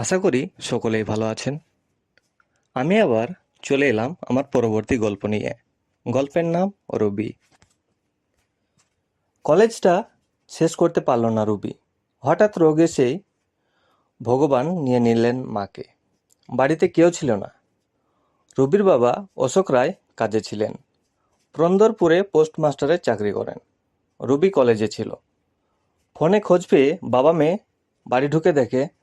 আশা করি সকলেই ভালো আছেন। আমি আবার চলে এলাম আমার পরবর্তী গল্প নিয়ে। গল্পের নাম রবি। কলেজটা শেষ করতে পারল না রুবি। হঠাৎ রোগ এসেই ভগবান নিয়ে নিলেন মাকে। বাড়িতে কেউ ছিল না। রুবির বাবা অশোক রায় কাজে ছিলেন। পুরন্দরপুরে পোস্টমাস্টারের চাকরি করেন। রুবি কলেজে ছিল। ফোনে খোঁজ পেয়ে বাবা মেয়ে বাড়ি ঢুকে দেখে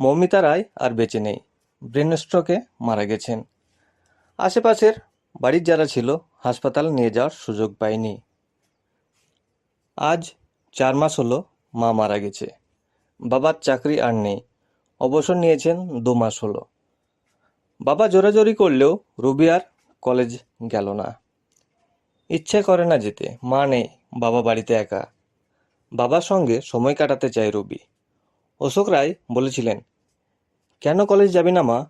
মৌমিতা রায় আর বেঁচে নেই। ব্রেন স্ট্রোকে মারা গেছেন। আশেপাশের বাড়ির যারা ছিল, হাসপাতাল নিয়ে যাওয়ার সুযোগ পায়নি। আজ চার মাস হলো মা মারা গেছে। বাবার চাকরি আর নেই। অবসর নিয়েছেন দু মাস হলো। বাবা জোরাজোরি করলেও রুবি আর কলেজ গেল না। ইচ্ছে করে না যেতে। মা নেই, বাবা বাড়িতে একা। বাবার সঙ্গে সময় কাটাতে চায় রুবি। অশোক রায় বলেছিলেন কেন কলেজ যাবি না, মা?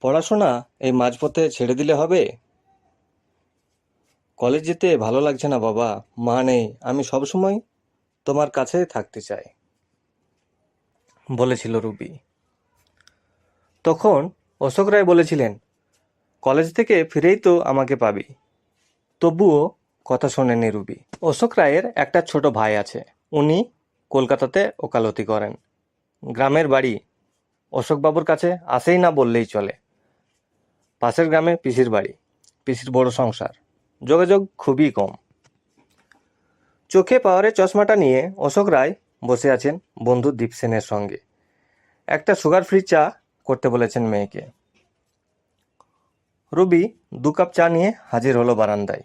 পড়াশোনা এই মাঝপথে ছেড়ে দিলে হবে? কলেজ যেতে ভালো লাগছে না, বাবা। মা নেই। আমি সবসময় তোমার কাছে থাকতে চাই। বলেছিল রুবি। তখন অশোক রায় বলেছিলেন কলেজ থেকে ফিরেই তো আমাকে পাবি। তবুও কথা শোনেনি রুবি। অশোক রায়ের একটা ছোট ভাই আছে। উনি কলকাতাতে ওকালতি করেন। গ্রামের বাড়ি অশোকবাবুর কাছে আসেই না বললেই চলে। পাশের গ্রামে পিসির বাড়ি, পিসির বড় সংসার। যোগাযোগ খুবই কম। চোখে পাওয়ারের চশমাটা নিয়ে অশোক রায় বসে আছেন বন্ধু দীপ সেনের সঙ্গে। একটা সুগার ফ্রি চা করতে বলেছেন মেয়েকে। রুবি দু কাপ চা নিয়ে হাজির হলো বারান্দায়।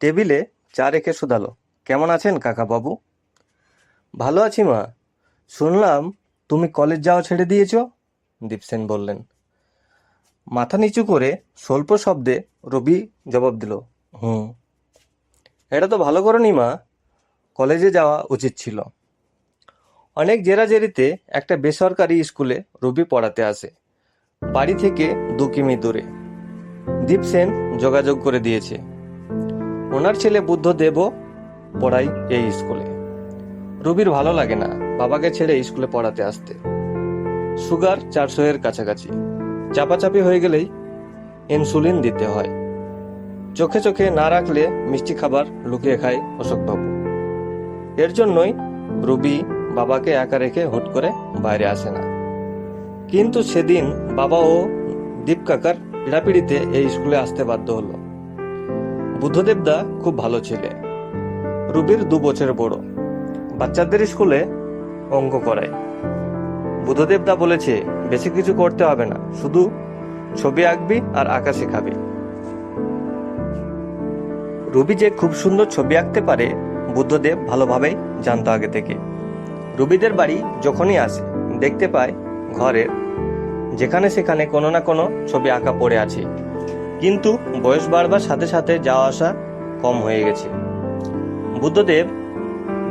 টেবিলে চা রেখে শুধালো, কেমন আছেন কাকা বাবু ভালো আছি মা। শুনলাম তুমি কলেজ যাওয়া ছেড়ে দিয়েছ? দীপসেন বললেন। মাথা নিচু করে স্বল্প শব্দে রবি জবাব দিল, হুম। এটা তো ভালো করনি মা। কলেজে যাওয়া উচিত ছিল। অনেক জেরাজেরিতে একটা বেসরকারি স্কুলে রবি পড়াতে আসে। বাড়ি থেকে দু কিমি দূরে। দীপ সেন যোগাযোগ করে দিয়েছে, ওনার ছেলে বুদ্ধদেবও পড়াই এই স্কুলে। রবির ভালো লাগে না বাবাকে ছেড়ে স্কুলে পড়াতে আসতে। সুগার চারশো এর কাছাকাছি। চাপাচাপি হয়ে গেলেই ইনসুলিন দিতে হয়। চোখে চোখে না রাখলে মিষ্টি খাবার লুকিয়ে খায় অশোকবাবু। এর জন্যই রুবি বাবাকে একা রেখে হুট করে বাইরে আসে না। কিন্তু সেদিন বাবা ও দীপ কাকার পীড়াপিড়িতে এই স্কুলে আসতে বাধ্য হলো। বুদ্ধদেবদা খুব ভালো ছেলে। রুবির দু বছর বড়। বাচ্চাদের স্কুলে অঙ্ক করায়। বুদ্ধদেবদা বলেছে, বেশি কিছু করতে হবে না, শুধু ছবি আঁকবি আর আঁকা শেখাবি। রুবি যে খুব সুন্দর ছবি আঁকতে পারে, বুদ্ধদেব ভালোভাবেই জানতো আগে থেকে। রুবিদের বাড়ি যখনই আসে, দেখতে পায় ঘরের যেখানে সেখানে কোনো না কোনো ছবি আঁকা পড়ে আছে। কিন্তু বয়স বাড়বার সাথে সাথে যাওয়া আসা কম হয়ে গেছে। বুদ্ধদেব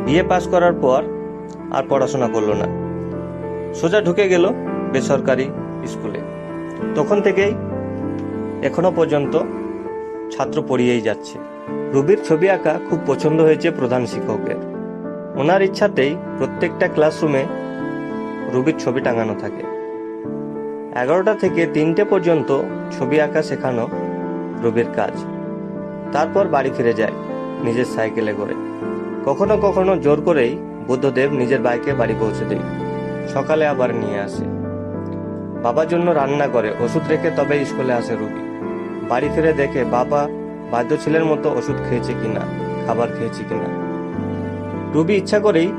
বিএ পাস করার পর আর পড়াশোনা করল না। সোজা ঢুকে গেল বেসরকারি স্কুলে। তখন থেকেই এখনও পর্যন্ত ছাত্র পড়িয়েই যাচ্ছে। রুবির ছবি আঁকা খুব পছন্দ হয়েছে প্রধান শিক্ষকের। ওনার ইচ্ছাতেই প্রত্যেকটা ক্লাসরুমে রুবির ছবি টাঙানো থাকে। এগারোটা থেকে তিনটে পর্যন্ত ছবি আঁকা শেখানো রুবির কাজ। তারপর বাড়ি ফিরে যায় নিজের সাইকেলে করে। কখনো কখনো জোর করেই বুদ্ধদেব নিজের বাইকে বাড়ি পৌঁছে দেয়। সকালে আবার নিয়ে আসে। বাবার জন্য রান্না করে, ওষুধ রেখে তবে স্কুলে আসে রুবি বাড়ি ফিরে দেখে বাবা বাধ্য ছেলের মতো ওষুধ খেয়েছে কিনা, খাবার খেয়েছে কিনা। রুবি ইচ্ছা করেই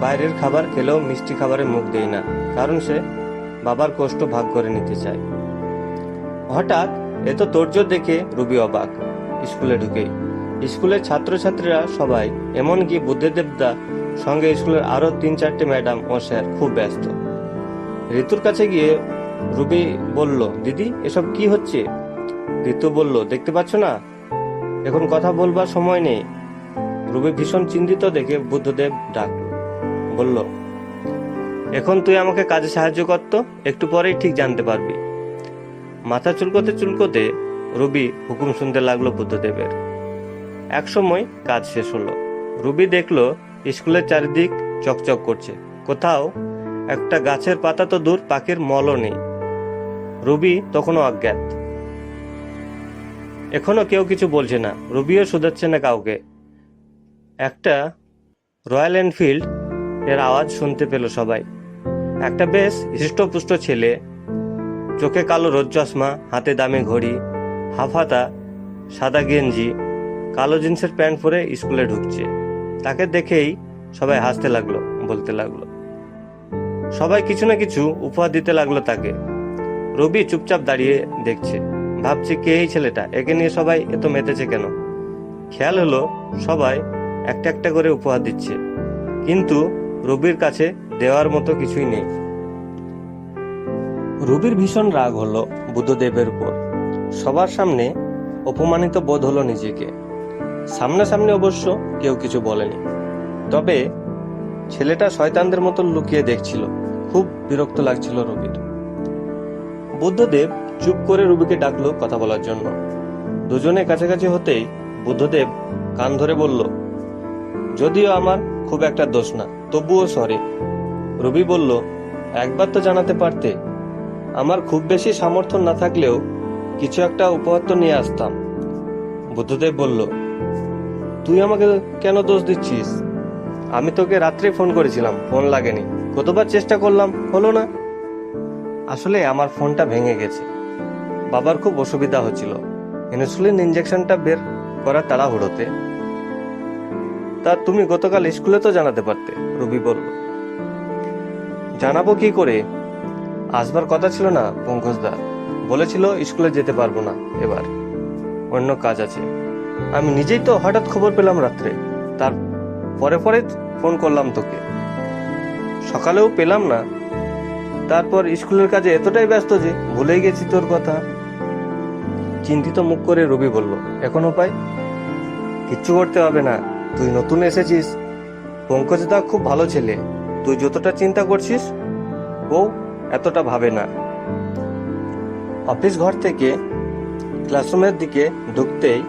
বাইরের খাবার খেলেও মিষ্টি খাবারে মুখ দেয় না, কারণ সে বাবার কষ্ট ভাগ করে নিতে চায়। হঠাৎ এত তোরজোর দেখে রুবি অবাক, স্কুলে ঢুকেই। স্কুলের ছাত্রছাত্রীরা সবাই, এমনকি বুদ্ধদেবদা সঙ্গে স্কুলের আরও তিন চারটে ম্যাডাম ও স্যার খুব ব্যস্ত। ঋতুর কাছে গিয়ে রুবি বলল, দিদি, এসব কি হচ্ছে? ঋতু বলল, দেখতে পাচ্ছ না, এখন কথা বলবার সময় নেই। রুবি ভীষণ চিন্তিত দেখে বুদ্ধদেব ডাক বলল, এখন তুই আমাকে কাজে সাহায্য করতো একটু পরেই ঠিক জানতে পারবি। মাথা চুলকোতে চুলকোতে রবি হুকুম শুনতে লাগল বুদ্ধদেবের। এক সময় কাজ শেষ হলো। রুবি দেখল, স্কুলের চারিদিক চকচক করছে। কোথাও একটা গাছের পাতা তো দূর, পাখির মলও নেই। রুবি তখনও অজ্ঞাত এখনও কেউ কিছু বলছে না। রুবিও শুধাচ্ছে না কাউকে। একটা রয়্যাল এনফিল্ড এর আওয়াজ শুনতে পেল সবাই। একটা বেশ হৃষ্টপুষ্ট ছেলে, চোখে কালো রোদ চশমা, হাতে দামি ঘড়ি হাফাতা সাদা গেঞ্জি কালো জিন্সের প্যান্ট পরে স্কুলে ঢুকছে। তাকে দেখেই সবাই হাসতে লাগল, বলতে লাগল। সবাই কিছু না কিছু উপহার দিতে লাগল তাকে। রবি চুপচাপ দাঁড়িয়ে দেখছে। ভাবছে, কে এই ছেলেটা? একে নিয়ে সবাই এত মেতেছে কেন? খেয়াল হলো, সবাই একটা একটা করে উপহার দিচ্ছে। কিন্তু রবির কাছে দেওয়ার মতো কিছুই নেই। রবির ভীষণ রাগ হলো বুদ্ধদেবের উপর। সবার সামনে অপমানিত বোধ হলো নিজেকে। সামনাসামনি অবশ্য কেউ কিছু বলেনি। তবে ছেলেটা শয়তানদের মতো লুকিয়ে দেখছিল। খুব বিরক্ত লাগছিল রবির বুদ্ধদেব চুপ করে রবিকে ডাকলো কথা বলার জন্য। দুজনে কাছাকাছি হতেই বুদ্ধদেব কান ধরে বলল, যদিও আমার খুব একটা দোষ না, তবুও সরি। রবি বলল, একবার তো জানাতে পারতে। আমার খুব বেশি সামর্থ্য না থাকলেও কিছু একটা উপহার তো নিয়ে আসতাম। বুদ্ধদেব বলল তুই আমাকে কেন দোষ দিচ্ছিস? আমি তোকে রাত্রে ফোন করেছিলাম, ফোন লাগেনি। কতবার চেষ্টা করলাম, হলো না। আসলে আমার ফোনটা ভেঙে গেছে। বাবার খুব অসুবিধা হচ্ছিল। ইনসুলিন ইঞ্জেকশনটা বের করা তাড়াহুড়োতে। তা তুমি গতকাল স্কুলে তো জানাতে পারতে, রবি বলল। জানাব কি করে? আসবার কথা ছিল না পঙ্কজদা বলেছিল স্কুলে যেতে পারব না, এবার। অন্য কাজ আছে। আমি নিজেই তো হঠাৎ খবর পেলাম রাত্রে। তার পরে পরে ফোন করলাম তোকে। সকালেও পেলাম না। তারপর স্কুলের কাজে এতটাই ব্যস্ত যে ভুলেই গেছি তোর কথা। চিন্তিত মুখ করে রবি বলল, এখন উপায় কিচ্ছু করতে হবে না। তুই নতুন এসেছিস। পঙ্কজদা খুব ভালো ছেলে। তুই যতটা চিন্তা করছিস ও এতটা ভাবে না। অফিস ঘর থেকে ক্লাসরুমের দিকে ঢুকতেই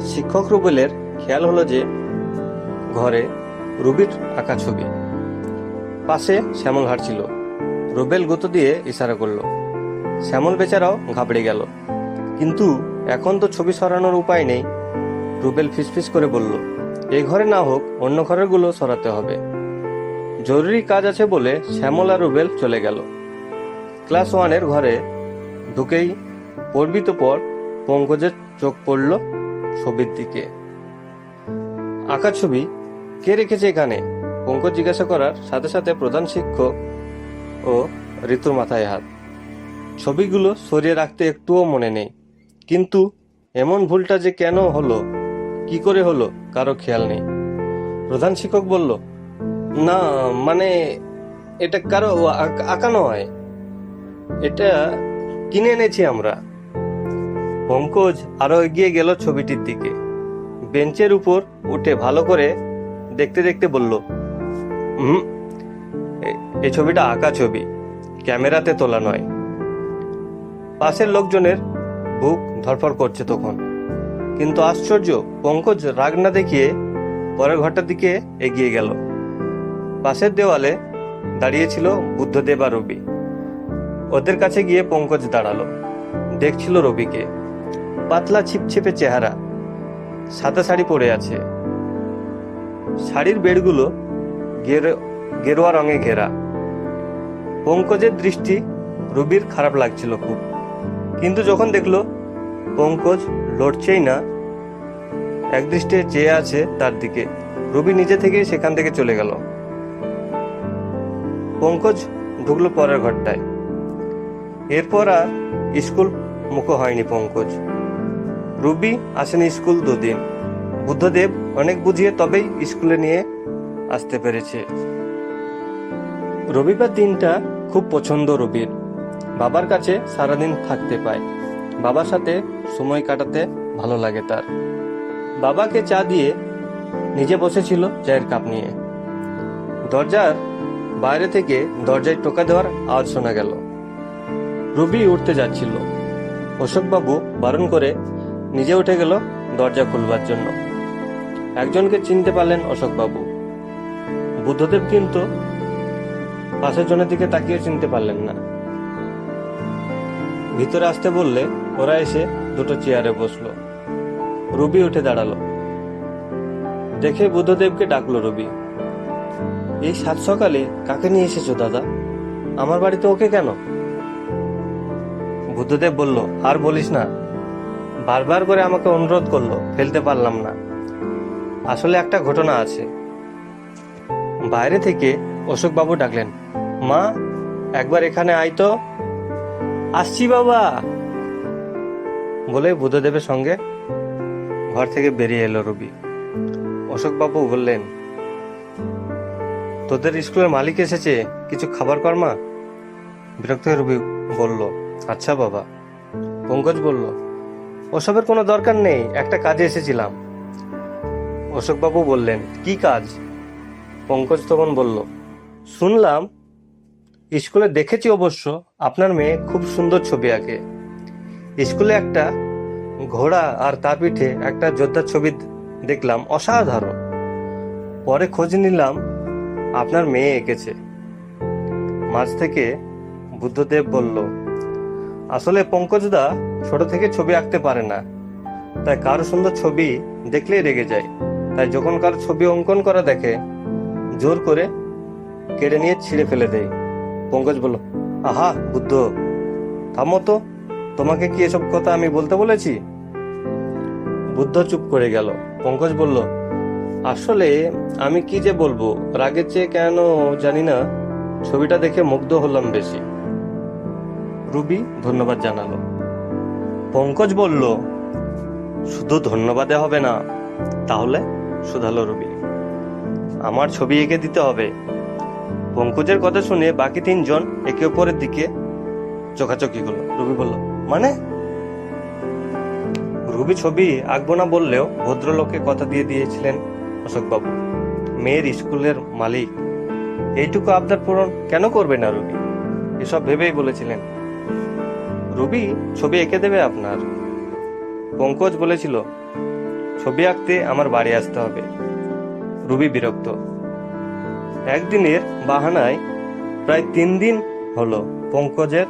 শিক্ষক রুবেলের খেয়াল হলো যে ঘরে রুবির আঁকা ছবি। পাশে শ্যামল হাঁটছিল রুবেল গুঁতো দিয়ে ইশারা করল, শ্যামল বেচারাও ঘাবড়ে গেল। কিন্তু এখন তো ছবি সরানোর উপায় নেই। রুবেল ফিসফিস করে বলল এই ঘরে না হোক অন্য ঘরেরগুলো সরাতে হবে। জরুরি কাজ আছে বলে শ্যামল আর রুবেল চলে গেল। ক্লাস ওয়ানের ঘরে ঢুকেই পড়বি পর পঙ্কজের চোখ পড়ল ছবির দিকে। আঁকা ছবি কে রেখেছে এখানে? পঙ্কজ জিজ্ঞাসা করার সাথে সাথে প্রধান শিক্ষক ও ঋতুর মাথায় হাত। ছবিগুলো সরিয়ে রাখতে একটুও মনে নেই। কিন্তু এমন ভুলটা যে কেন হলো, কি করে হলো, কারও খেয়াল নেই। প্রধান শিক্ষক বলল, না মানে এটা কারও আঁক- আঁকা নয়। এটা কিনে এনেছি আমরা। পঙ্কজ আরও এগিয়ে গেল ছবিটির দিকে। বেঞ্চের উপর উঠে ভালো করে দেখতে দেখতে বলল হুম এই ছবিটা আঁকা ছবি, ক্যামেরাতে তোলা নয়। পাশের লোকজনের বুক ধরফর করছে তখন। কিন্তু আশ্চর্য, পঙ্কজ রাগ না দেখিয়ে পরের ঘরটার দিকে এগিয়ে গেল। পাশের দেওয়ালে দাঁড়িয়েছিল বুদ্ধদেব আর রবি। ওদের কাছে গিয়ে পঙ্কজ দাঁড়াল, দেখছিল রবিকে। পাতলা ছিপছিপে চেহারা। সাদা শাড়ি পরে আছে। শাড়ির বেড়গুলো গেরো- গেরুয়া রঙে ঘেরা। পঙ্কজের দৃষ্টি রবির খারাপ লাগছিল খুব। কিন্তু যখন দেখল পঙ্কজ লড়ছেই না, একদৃষ্টে চেয়ে আছে তার দিকে। রবি নিজে থেকেই সেখান থেকে চলে গেল। পঙ্কজ ঢুকলো পরের ঘরটায়। এরপর আর স্কুল মুখ হয়নি পঙ্কজ। রুবি আসেনি স্কুল দুদিন। বুদ্ধদেব অনেক বুঝিয়ে তবেই স্কুলে নিয়ে আসতে পেরেছে। রবিবার দিনটা খুব পছন্দ রবির। বাবার কাছে সারাদিন থাকতে পায়। বাবার সাথে সময় কাটাতে ভালো লাগে তার। বাবাকে চা দিয়ে নিজে বসেছিল চায়ের কাপ নিয়ে। দরজার বাইরে থেকে দরজায় টোকা দেওয়ার আওয়াজ শোনা গেল। রবি উঠতে যাচ্ছিল। অশোকবাবু বারণ করে নিজে উঠে গেল দরজা খুলবার জন্য। একজনকে চিনতে পারলেন অশোকবাবু। বুদ্ধদেব কিন্তু পাশের জনের দিকে তাকিয়ে চিনতে পারলেন না। ভিতরে আসতে বললে ওরা এসে দুটো চেয়ারে বসল। রুবি উঠে দাঁড়াল। দেখে বুদ্ধদেবকে ডাকলো রবি। এই সাত সকালে কাকে নিয়ে এসেছ দাদা? আমার বাড়িতে ওকে কেন? বুদ্ধদেব বলল, আর বলিস না বারবার করে আমাকে অনুরোধ করল, ফেলতে পারলাম না। আসলে একটা ঘটনা আছে। বাইরে থেকে অশোকবাবু ডাকলেন, মা, একবার এখানে আয় তো। আসছি বাবা। বলে বুদ্ধদেবের সঙ্গে ঘর থেকে বেরিয়ে এলো রবি। অশোকবাবু বললেন, তোদের স্কুলের মালিক এসেছে, কিছু খাবার কর মা? বিরক্ত হয়ে রবি বলল আচ্ছা বাবা। পঙ্কজ বলল ওসবের কোনো দরকার নেই, একটা কাজে এসেছিলাম। অশোকবাবু বললেন, কি কাজ? পঙ্কজ তখন বলল, শুনলাম, স্কুলে দেখেছি অবশ্য, আপনার মেয়ে খুব সুন্দর ছবি আঁকে। স্কুলে একটা ঘোড়া আর তার পিঠে একটা যোদ্ধার ছবি দেখলাম, অসাধারণ। পরে খোঁজ নিলাম, আপনার মেয়ে এঁকেছে। মাঝ থেকে বুদ্ধদেব বলল আসলে পঙ্কজদা ছোট থেকে ছবি আঁকতে পারে না। তাই কারও সুন্দর ছবি দেখলেই রেগে যায়। তাই যখন কারও ছবি অঙ্কন করা দেখে, জোর করে কেড়ে নিয়ে ছিঁড়ে ফেলে দেয়। পঙ্কজ বলল, আহা, বুদ্ধ! থামো তো, তোমাকে কি এসব কথা আমি বলতে বলেছি? বুদ্ধ চুপ করে গেল। পঙ্কজ বলল, আসলে আমি কি যে বলব? রাগের চেয়ে কেন জানি না। ছবিটা দেখে মুগ্ধ হলাম বেশি। রুবি ধন্যবাদ জানালো। পঙ্কজ বলল, শুধু ধন্যবাদে হবে না, তাহলে শুধালো রুবি। আমার ছবি এঁকে দিতে হবে। পঙ্কজের কথা শুনে বাকি তিনজন একে অপরের দিকে চোখাচোখি করল। রুবি বলল মানে? রুবি ছবি আঁকবো না বললেও ভদ্রলোককে কথা দিয়ে দিয়েছিলেন অশোকবাবু। মেয়ের স্কুলের মালিক। এইটুকু আবদার পূরণ কেন করবে না রুবি? এসব ভেবেই বলেছিলেন। রুবি, ছবি এঁকে দেবে আপনার। পঙ্কজ বলেছিল, ছবি আঁকতে আমার বাড়ি আসতে হবে। রুবি বিরক্ত। একদিনের বাহানায় প্রায় তিন দিন হলো পঙ্কজের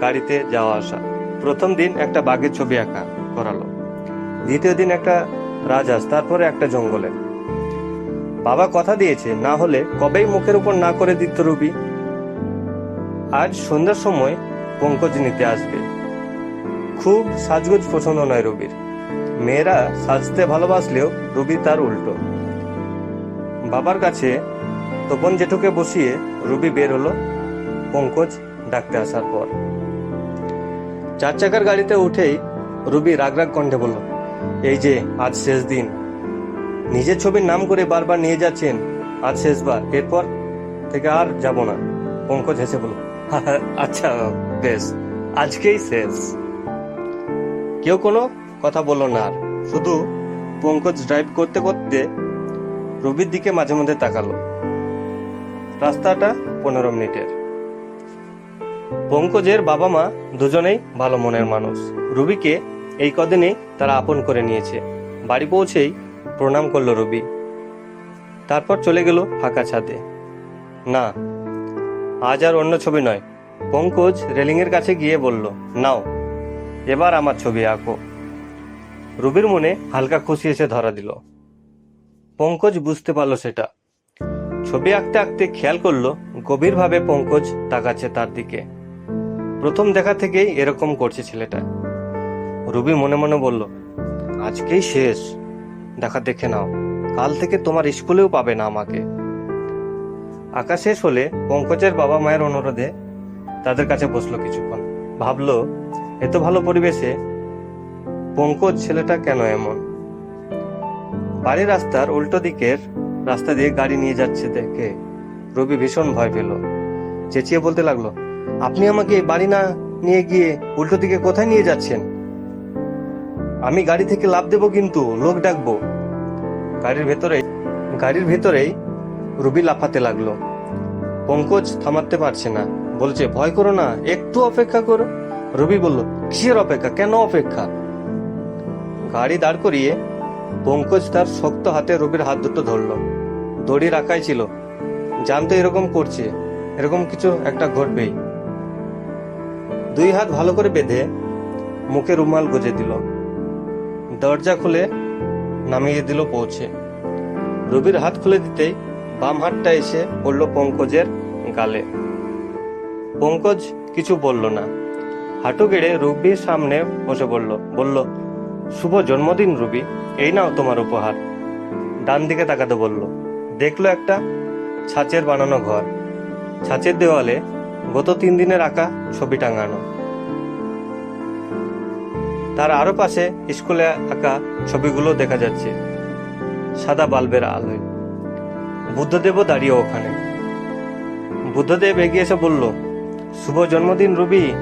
গাড়িতে যাওয়া আসা। প্রথম দিন একটা বাঘের ছবি আঁকা করালো। দ্বিতীয় দিন একটা রাজহাঁস, তারপরে একটা জঙ্গলে। বাবা কথা দিয়েছে, না হলে কবেই মুখের উপর না করে দিত রুবি। আজ সন্ধ্যার সময় পঙ্কজ নিতে আসবে। খুব সাজগোজ পছন্দ নয় রবির। মেয়েরা সাজতে ভালোবাসলেও রবি তার উল্টো। বাবার কাছে তপন জেঠুকে বসিয়ে রবি বের হলো পঙ্কজ ডাকতে আসার পর। চার চাকার গাড়িতে উঠেই রবি রাগ রাগ কণ্ঠে বলল, এই যে, আজ শেষ দিন। নিজের ছবির নাম করে বারবার নিয়ে যাচ্ছেন, আজ শেষবার। এরপর থেকে আর যাব না। পঙ্কজ হেসে বলল আচ্ছা বেশ আজকেই শেষ। কেউ কোনো কথা বলল না আর। শুধু পঙ্কজ ড্রাইভ করতে করতে রবির দিকে মাঝে মধ্যে তাকালো। রাস্তাটা পনেরো মিনিটের। পঙ্কজের বাবা মা দুজনেই ভালো মনের মানুষ। রুবিকে এই কদিনে তারা আপন করে নিয়েছে। বাড়ি পৌঁছেই প্রণাম করল রবি। তারপর চলে গেল ফাঁকা ছাদে। না, আজ আর অন্য ছবি নয়। পঙ্কজ রেলিংয়ের কাছে গিয়ে বলল, নাও, এবার আমার ছবি আঁকো। রুবির মনে হালকা খুশি এসে ধরা দিল। পঙ্কজ বুঝতে পারল সেটা। ছবি আঁকতে আঁকতে খেয়াল করল, গভীরভাবে পঙ্কজ তাকাচ্ছে তার দিকে। প্রথম দেখা থেকেই এরকম করছে ছেলেটা। রুবি মনে মনে বলল, আজকেই শেষ। দেখা দেখে নাও। কাল থেকে তোমার স্কুলেও পাবে না আমাকে। আঁকা শেষ হলে পঙ্কজের বাবা মায়ের অনুরোধে তাদের কাছে বসল কিছুক্ষণ। ভাবলো এত ভালো পরিবেশে। পঙ্কজ ছেলেটা কেন এমন? বাড়ির রাস্তার উল্টো দিকের রাস্তা দিয়ে গাড়ি নিয়ে যাচ্ছে দেখে রবি ভীষণ ভয় পেল। চেঁচিয়ে বলতে লাগল, আপনি আমাকে বাড়ি না নিয়ে গিয়ে উল্টো দিকে কোথায় নিয়ে যাচ্ছেন? আমি গাড়ি থেকে লাভ দেব কিন্তু, লোক ডাকবো। গাড়ির ভেতরে, গাড়ির ভেতরেই রুবি লাফাতে লাগল। পঙ্কজ থামাতে পারছে না। বলছে, ভয় করো না, একটু অপেক্ষা করো। রবি বলল, কিসের অপেক্ষা? কেন অপেক্ষা? গাড়ি দাঁড় করিয়ে পঙ্কজ তার শক্ত হাতে রবির হাত দুটো ধরলো। দড়ি রাখাই ছিল। জানতো এরকম করছে, এরকম কিছু একটা ঘটবেই। দুই হাত ভালো করে বেঁধে মুখে রুমাল গুজে দিল। দরজা খুলে নামিয়ে দিল পৌঁছে। রবির হাত খুলে দিতেই বাম হাতটা এসে পড়ল পঙ্কজের গালে। পঙ্কজ কিছু বলল না। হাঁটু গেড়ে রুবির সামনে বসে পড়ল বলল, শুভ জন্মদিন রুবি, এই নাও তোমার উপহার। ডান দিকে তাকাতে বলল, দেখল একটা ছাঁচের বানানো ঘর। ছাঁচের দেওয়ালে গত তিন দিনের আঁকা ছবি টাঙানো। তার আরও পাশে স্কুলে আঁকা ছবিগুলো দেখা যাচ্ছে, সাদা বাল্বের আলোয়। বুদ্ধদেবও দাঁড়িয়ে ওখানে। বুদ্ধদেব এগিয়ে এসে বলল শুভ জন্মদিন, রবি।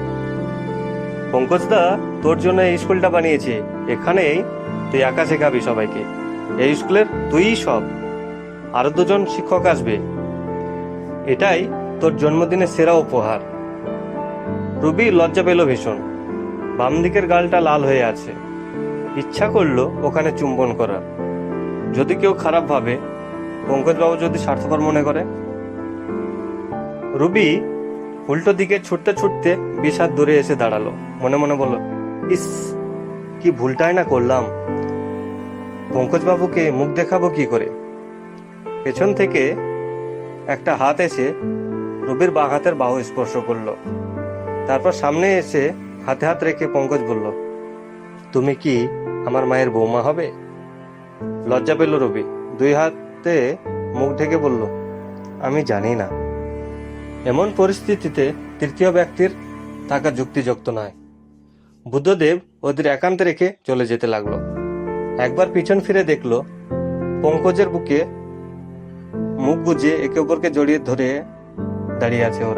পঙ্কজদা তোর জন্য এই স্কুলটা বানিয়েছি। এখানেই তুই আঁকা শেখাবি সবাইকে। এই স্কুলের তুই সব। আরও দুজন শিক্ষক আসবে। এটাই তোর জন্মদিনের সেরা উপহার। রুবি লজ্জা পেল ভীষণ। বাম দিকের গালটা লাল হয়ে আছে। ইচ্ছা করল ওখানে চুম্বন করার। যদি কেউ খারাপ ভাবে, পঙ্কজবাবু যদি স্বার্থপর মনে করে। রুবি উল্টো দিকে ছুটতে ছুটতে হাত দূরে এসে দাঁড়াল। মনে মনে বলল, ইস, কি ভুলটাই না করলাম। পঙ্কজবাবুকে মুখ দেখাবো কি করে? পেছন থেকে একটা হাত এসে রবির বাঁ হাতের বাহু স্পর্শ করল। তারপর সামনে এসে হাতে হাত রেখে পঙ্কজ বলল, তুমি কি আমার মায়ের বৌমা হবে? লজ্জা পেল রবি। দুই হাতে মুখ ঢেকে বলল, আমি জানি না। এমন পরিস্থিতিতে তৃতীয় ব্যক্তির থাকা যুক্তিযুক্ত নয়। বুদ্ধদেব ওদের একান্তে রেখে চলে যেতে লাগল। একবার পিছন ফিরে দেখল, পঙ্কজের বুকে মুখ গুজে একে অপরকে জড়িয়ে ধরে দাঁড়িয়ে আছে ওরা।